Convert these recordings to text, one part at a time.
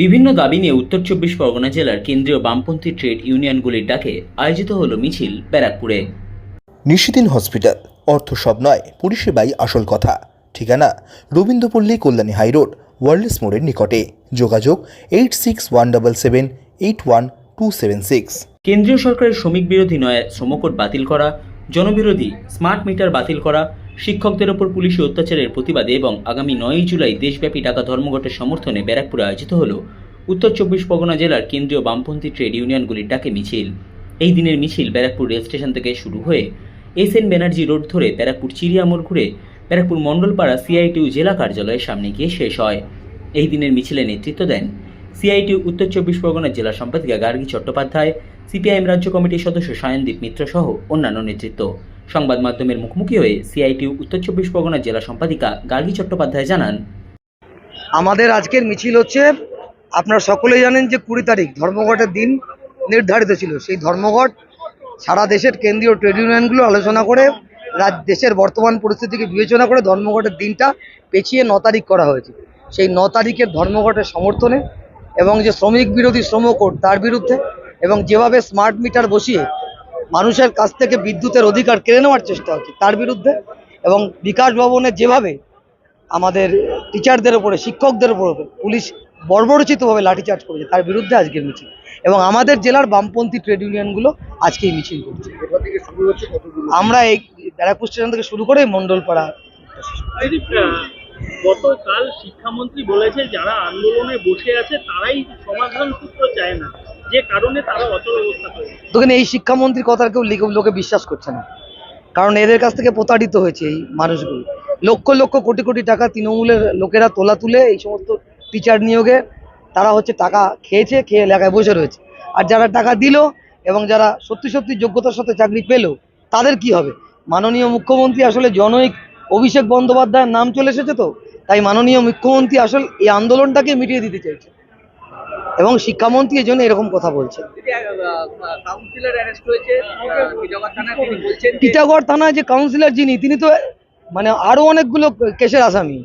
বিভিন্ন দাবি নিয়ে উত্তর চব্বিশ পরগনা জেলার কেন্দ্রীয় বামপন্থী ট্রেড ইউনিয়নগুলির ডাকে আয়োজিত হলো মিছিল ব্যারাকপুরে। নিশিদিন হসপিটাল অর্থ সব নয় পরিষেবাই আসল কথা। ঠিকানা রবীন্দ্রপল্লী কল্যাণী হাইরোড ওয়ার্ল্ডস মোড়ের নিকটে। যোগাযোগ eight six one double seven eight one two seven six. কেন্দ্রীয় সরকারের শ্রমিক বিরোধী নয় শ্রমকোড বাতিল করা। জনবিরোধী স্মার্ট মিটার বাতিল করা। শিক্ষকদের ওপর পুলিশি অত্যাচারের প্রতিবাদে এবং আগামী নয়ই জুলাই দেশব্যাপী ডাকা ধর্মঘটের সমর্থনে ব্যারাকপুরে আয়োজিত হল উত্তর চব্বিশ পরগনা জেলার কেন্দ্রীয় বামপন্থী ট্রেড ইউনিয়নগুলির ডাকে মিছিল। এই দিনের মিছিল ব্যারাকপুর রেল স্টেশন থেকে শুরু হয়ে এস এন ব্যানার্জি রোড ধরে ব্যারাকপুর চিড়িয়া মোড় ঘুরে ব্যারাকপুর মণ্ডলপাড়া সিআইটিউ জেলা কার্যালয়ের সামনে গিয়ে শেষ হয়। এই দিনের মিছিলে নেতৃত্ব দেন সিআইটিউ উত্তর চব্বিশ পরগনা জেলা সম্পাদিকা গার্গী চট্টোপাধ্যায় সিপিআইএম রাজ্য কমিটির সদস্য সায়নদীপ মিত্র সহ অন্যান্য নেতৃত্ব। সংবাদ মাধ্যমের মুখোমুখি হয়ে সিআইটি উত্তর চব্বিশ পরগনা জেলা সম্পাদিকা গার্গী চট্টোপাধ্যায় জানান। আমাদের আজকের মিছিল হচ্ছে, আপনারা সকলেই জানেন যে কুড়ি তারিখ ধর্মঘটের দিন নির্ধারিত ছিল। সেই ধর্মঘট সারা দেশের কেন্দ্রীয় ট্রেড ইউনিয়নগুলো আলোচনা করে, রাজ, দেশের বর্তমান পরিস্থিতিকে বিবেচনা করে ধর্মঘটের দিনটা পেছিয়ে ন তারিখ করা হয়েছে। সেই ন তারিখের ধর্মঘটের সমর্থনে এবং যে শ্রমিক বিরোধী শ্রম কোড তার বিরুদ্ধে এবং যেভাবে স্মার্ট মিটার বসিয়ে মানুষের কাছ থেকে বিদ্যুতের অধিকার কেড়ে নেওয়ার চেষ্টা হচ্ছে তার বিরুদ্ধে এবং বিকাশ ভবনে যেভাবে আমাদের টিচারদের উপরে শিক্ষকদের উপর পুলিশ বর্বরচিতভাবে লাঠিচার্জ করেছে তার বিরুদ্ধে আজকের মিছিল। এবং আমাদের জেলার বামপন্থী ট্রেড ইউনিয়নগুলো আজকে এই মিছিল করছে। আমরা এই ব্যারাকপুর স্টেশন থেকে শুরু করে মণ্ডলপাড়া গতকাল শিক্ষামন্ত্রী বলেছে যারা আন্দোলনে বসে আছে তারাই সমাধান সূত্র চায় না। যে কারণে তারা অচল অবস্থা এই শিক্ষামন্ত্রীর কথা কেউ লোকে বিশ্বাস করছে না। কারণ এদের কাছ থেকে প্রতারিত হয়েছে এই মানুষগুলো। লক্ষ লক্ষ কোটি কোটি টাকা তৃণমূলের লোকেরা তোলা তুলে এই সমস্ত টিচার নিয়োগে তারা হচ্ছে টাকা খেয়েছে, খেয়ে এলাকায় বসে রয়েছে। আর যারা টাকা দিল এবং যারা সত্যি সত্যি যোগ্যতার সাথে চাকরি পেল, তাদের কি হবে? মাননীয় মুখ্যমন্ত্রী আসলে জনৈক অভিষেক বন্দ্যোপাধ্যায়ের নাম চলে এসেছে তো? তাই মাননীয় মুখ্যমন্ত্রী আসলে এই আন্দোলনটাকে মিটিয়ে দিতে চাইছে। এবং শিক্ষামন্ত্রী এই জন্য এরকম কথা বলছেন টিটাগড় থানায় যে কাউন্সিলর যিনি তিনি তো মানে আরও অনেকগুলো কেসের আসামি।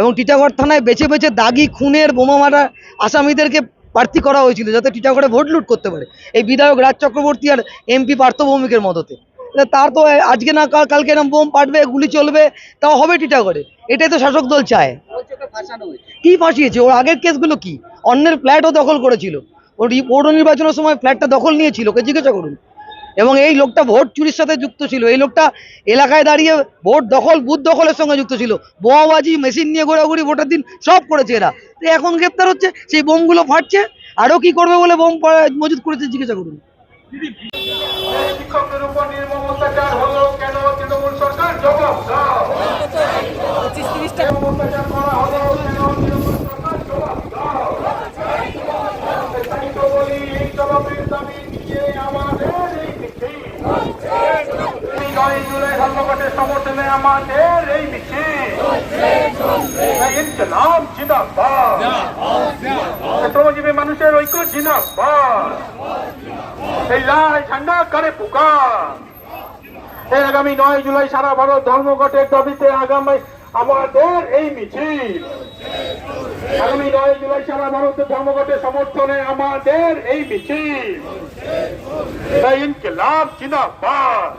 এবং টিটাগড় থানায় বেছে বেছে দাগি খুনের বোমা মারা আসামিদেরকে প্রার্থী করা হয়েছিল যাতে টিটাগড়ে ভোট লুট করতে পারে। এই বিধায়ক রাজ চক্রবর্তী আর এমপি পার্থ ভৌমিকের মদতে। তার তো আজকে না কাল কালকে এরকম বোম পাঠবে গুলি চলবে তাও হবে টিটাগড়ে। এটাই তো শাসক দল চায়। কি ফাঁসিয়েছে? ওর আগের কেসগুলো কি? অন্যের ফ্ল্যাটও দখল করেছিল। ওর পৌর নির্বাচনের সময় ফ্ল্যাটটা দখল নিয়েছিল ওকে জিজ্ঞাসা করুন। এবং এই লোকটা ভোট চুরির সাথে যুক্ত ছিল। এই লোকটা এলাকায় দাঁড়িয়ে ভোট দখল বুথ দখলের সঙ্গে যুক্ত ছিল। বোমাবাজি মেশিন নিয়ে ঘোরাঘুরি ভোটের দিন সব করেছে এরা। তো এখন গ্রেপ্তার হচ্ছে সেই বোমগুলো ফাটছে আরও কি করবে বলে বোম মজুত করেছে জিজ্ঞাসা করুন। শিক্ষকদের উপর নির্মম অত্যাচার হলো কেন তৃণমূল সরকার জবাব দাও অত্যাচার করা হলো কেন তৃণমূল সরকার জবাব দাও তাই তো বলি এই জবাবের দাবি নিয়ে আমাদের এই মিছিল এই নয় ধর্মঘটের সমর্থনে আমাদের এই মিছিল। ইনকলাব জিন্দাবাদ। শ্রমজীবী মানুষের ঐক্য জিন্দাবাদ। এই লাল ঝান্ডা করে পুকার এই আগামী নয় জুলাই সারা ভারত ধর্মঘটের দাবিতে আগামী আমাদের এই মিছিল। আগামী নয় জুলাই সারা ভারতের ধর্মঘটের সমর্থনে আমাদের এই মিছিল। ইনকলাব জিন্দাবাদ।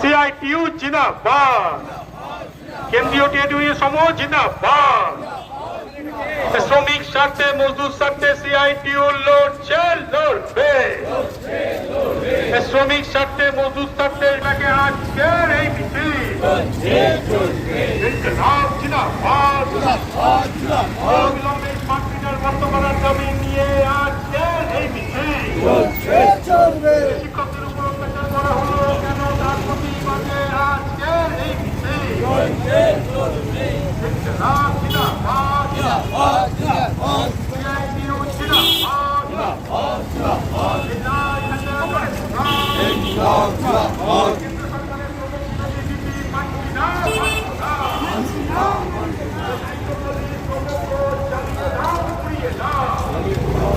সিআইটিউ জিন্দাবাদ। কেন্দ্রীয় ট্রেড ইউনিয়ন সমূহ জিন্দাবাদ। শ্রমিক স্বার্থে মজদুর স্বার্থে সিআইটিউ লড়ছে লড়বে। শ্রমিক স্বার্থে মজদুর স্বার্থে এটাকে আজকের এই মিছিল। ইনকলাব জিন্দাবাদ। অবিলম্বে স্মার্ট মিটার বন্ধ করার দাবি নিয়ে আজকের এই মিছিল। শিক্ষকদের উপর অত্যাচার করা হলো কেন তার প্রতিবাদে আজকের এই মিছিল ইনকলাব জিন্দাবাদ সিআইটিউ জিন্দাবাদ জেলায় ঠান্ডা করে কেন্দ্র সরকারের প্রবর্তিত নীতি মানছি না, মানছি না। উড়িয়ে দাও।